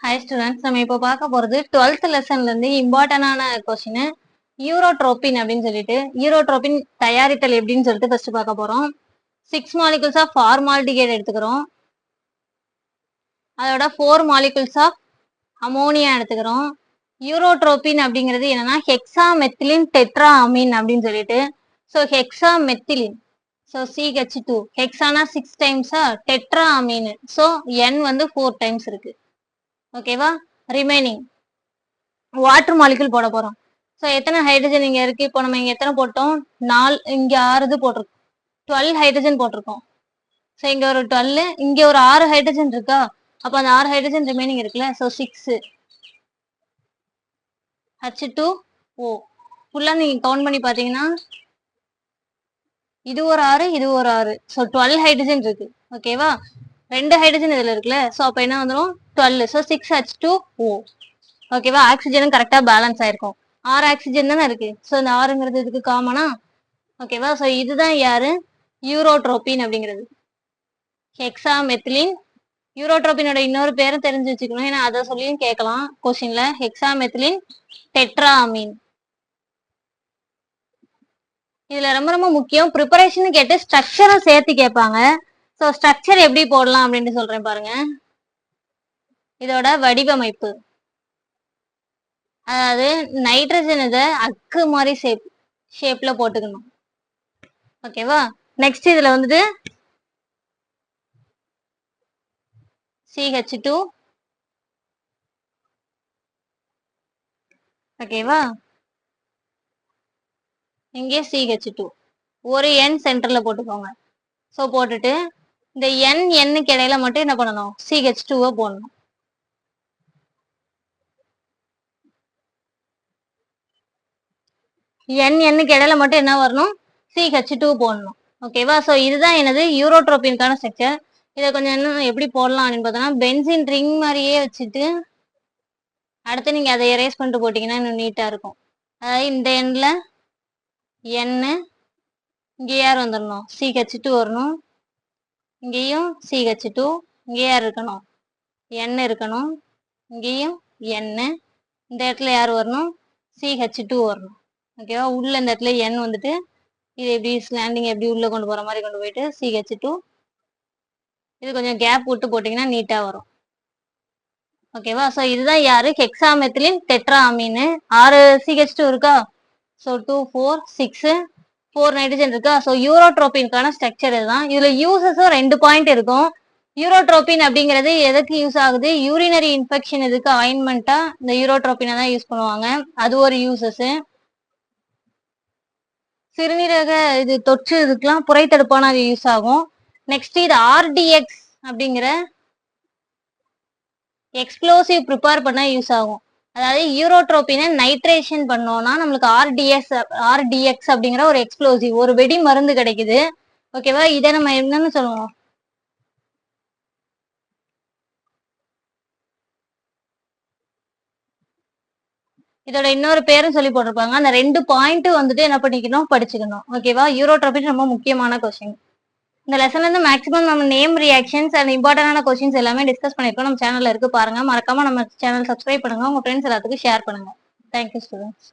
Hi students நம்ம இப்போ பார்க்க போகிறது டுவெல்த் லெசன்லேருந்து இம்பார்ட்டண்டான கொஷின் யூரோட்ரோபின் அப்படின்னு சொல்லிட்டு யூரோட்ரோபின் தயாரித்தல் எப்படின்னு சொல்லிட்டு ஃபர்ஸ்ட் பார்க்க போகிறோம் சிக்ஸ் மாலிகுல்ஸ் ஆஃப் ஃபார்மால்டிகேட் எடுத்துக்கிறோம். அதோட ஃபோர் மாலிகுல்ஸ் ஆஃப் அமோனியா எடுத்துக்கிறோம். யூரோட்ரோபின் அப்படிங்கிறது என்னன்னா ஹெக்ஸா மெத்திலின் டெட்ரா அமீன் அப்படின்னு சொல்லிட்டு so hexa methylene so CH two ஹெக்ஸானா six டைம்ஸா டெட்ரா அமீன் ஸோ என் வந்து ஃபோர் டைம்ஸ் இருக்கு. ஓகேவா ரிமைனிங் வாட்டர் மாலிகுல் போட போறோம். ஸோ எத்தனை ஹைட்ரஜன் இங்க இருக்கு? இப்போ நம்ம இங்க எத்தனை போட்டோம்? நாலு இங்க ஆறு இது போட்டிருக்கோம். டுவெல் ஹைட்ரஜன் போட்டிருக்கோம். ஸோ இங்க ஒரு டுவெல் இங்க ஒரு ஆறு ஹைட்ரஜன் இருக்கா? அப்போ அந்த ஆறு ஹைட்ரஜன் ரிமைனிங் இருக்குல்ல? So six H two O ஃபுல்லாக நீங்க கவுண்ட் பண்ணி பார்த்தீங்கன்னா இது ஒரு ஆறு இது ஒரு ஆறு. ஸோ டுவெல் ஹைட்ரஜன் இருக்கு. ஓகேவா ரெண்டு ஹைட்ரஜன் இதுல இருக்குல்ல. ஸோ அப்போ என்ன வந்துடும் twelve so six H two O ஓகேவா ஆக்சிஜனும் கரெக்டாக பேலன்ஸ் ஆயிருக்கும். ஆறு ஆக்சிஜன் தானே இருக்கு? ஸோ இந்த ஆறுங்கிறது இதுக்கு காமனா ஓகேவா ஸோ இதுதான் யாரு? யூரோட்ரோபின் அப்படிங்கிறது. ஹெக்ஸா மெத்திலின் யூரோட்ரோபினோட இன்னொரு பேரும் தெரிஞ்சு வச்சுக்கணும். ஏன்னா அதை சொல்லியும் கேட்கலாம் கொஸ்டின்ல ஹெக்ஸா மெத்திலின் டெட்ரா அமீன் இதுல ரொம்ப ரொம்ப முக்கியம். ப்ரிப்பரேஷன் கேட்டு ஸ்ட்ரக்சரும் சேர்த்து கேட்பாங்க. ஸோ ஸ்ட்ரக்சர் எப்படி போடலாம் அப்படின்னு சொல்றேன் பாருங்க. இதோட வடிவமைப்பு. அதாவது நைட்ரஜன் இதை அக்கு மாதிரி ஷேப் ஷேப்ல போட்டுக்கணும். ஓகேவா நெக்ஸ்ட் இதுல வந்துட்டு சிஹெச் டூ ஓகேவா இங்கே சிஹெச் டூ ஒரு என் சென்டர்ல போட்டுக்கோங்க. ஸோ போட்டுட்டு இந்த என் எண்ணுக்கு இடையில மட்டும் என்ன பண்ணணும்? சிஹெச் டூவை போடணும். என் எண்ணுக்கு இடையில மட்டும் என்ன வரணும்? சிஹெச் டூ போடணும். ஓகேவா ஸோ இதுதான் எனது யூரோட்ரோபின்கான ஸ்ட்ரக்சர் இதை கொஞ்சம் என்ன எப்படி போடலாம் அப்படின்னு பார்த்தோன்னா பென்சின் ரிங் மாதிரியே வச்சுட்டு அடுத்து நீங்கள் அதை எரேஸ் பண்ணிட்டு போட்டிங்கன்னா இன்னும் நீட்டாக இருக்கும். அதாவது இந்த எண்ணில் எண்ணு இங்கே யார் வந்துடணும் சிஹெச் டூ வரணும். இங்கேயும் சிஹெச் டூ இங்கே யார் இருக்கணும்? என் இருக்கணும். இங்கேயும் எண்ணு இந்த இடத்துல யார் வரணும்? சிஹெச் டூ வரணும் ஓகேவா உள்ள இந்த இடத்துல என் வந்துட்டு இது எப்படி ஸ்லாண்டிங் எப்படி உள்ளே கொண்டு போகிற மாதிரி கொண்டு போயிட்டு சிஹெச் டூ இது கொஞ்சம் கேப் விட்டு போட்டிங்கன்னா நீட்டாக வரும். ஓகேவா ஸோ இதுதான் யாரு? ஹெக்ஸாமெத்திலின் டெட்ரா அமீன் ஆறு சிஹெச் டூ இருக்கா? So two four six four nitrogen இருக்கா. ஸோ யூரோட்ரோபின்கான ஸ்ட்ரக்சர் இதுதான். இதுல யூசஸும் ரெண்டு பாயிண்ட் இருக்கும். யூரோட்ரோபின் அப்படிங்கிறது எதுக்கு யூஸ் ஆகுது? யூரினரி இன்ஃபெக்ஷன் இதுக்கு ஆயின்மெண்ட்டா இந்த யூரோட்ரோபினை தான் யூஸ் பண்ணுவாங்க. அது ஒரு யூசஸ் சிறுநீரக இது தொற்று இதுக்கெல்லாம் புரைத்தடுப்பான அது யூஸ் ஆகும். நெக்ஸ்ட் இது ஆர்டிஎக்ஸ் அப்படிங்கிற எக்ஸ்ப்ளோசிவ் ப்ரிப்பேர் பண்ண யூஸ் ஆகும். அதாவது யூரோட்ரோபினை நைட்ரேஷன் பண்ணோம்னா நம்மளுக்கு ஆர்டிஎஸ் ஆர்டிஎக்ஸ் அப்படிங்கிற ஒரு எக்ஸ்ப்ளோசிவ் ஒரு வெடி மருந்து கிடைக்குது. ஓகேவா இதை நம்ம என்னன்னு சொல்லுவோம்? இதோட இன்னொரு பேரும் சொல்லி போட்டிருப்பாங்க. அந்த ரெண்டு பாயிண்ட் வந்துட்டு என்ன பண்ணிக்கணும்? படிச்சுக்கணும். ஓகேவா யூரோட்ரோபின் ரொம்ப முக்கியமான கொஸ்டின் இந்த லெசன்ல இருந்து மேக்ஸிமம் நம்ம நேம் ரியாக்ஷன்ஸ் அண்ட் இம்பார்ட்டன்டான கொஸ்டின்ஸ் எல்லாமே டிஸ்கஸ் பண்ணிருக்கோம். நம்ம சேனல்ல இருக்கு பாருங்க. மறக்காம நம்ம சேனல் சப்ஸ்கிரைப் பண்ணுங்க. உங்க ஃப்ரெண்ட்ஸ் எல்லாத்துக்கும் ஷேர் பண்ணுங்க. Thank you students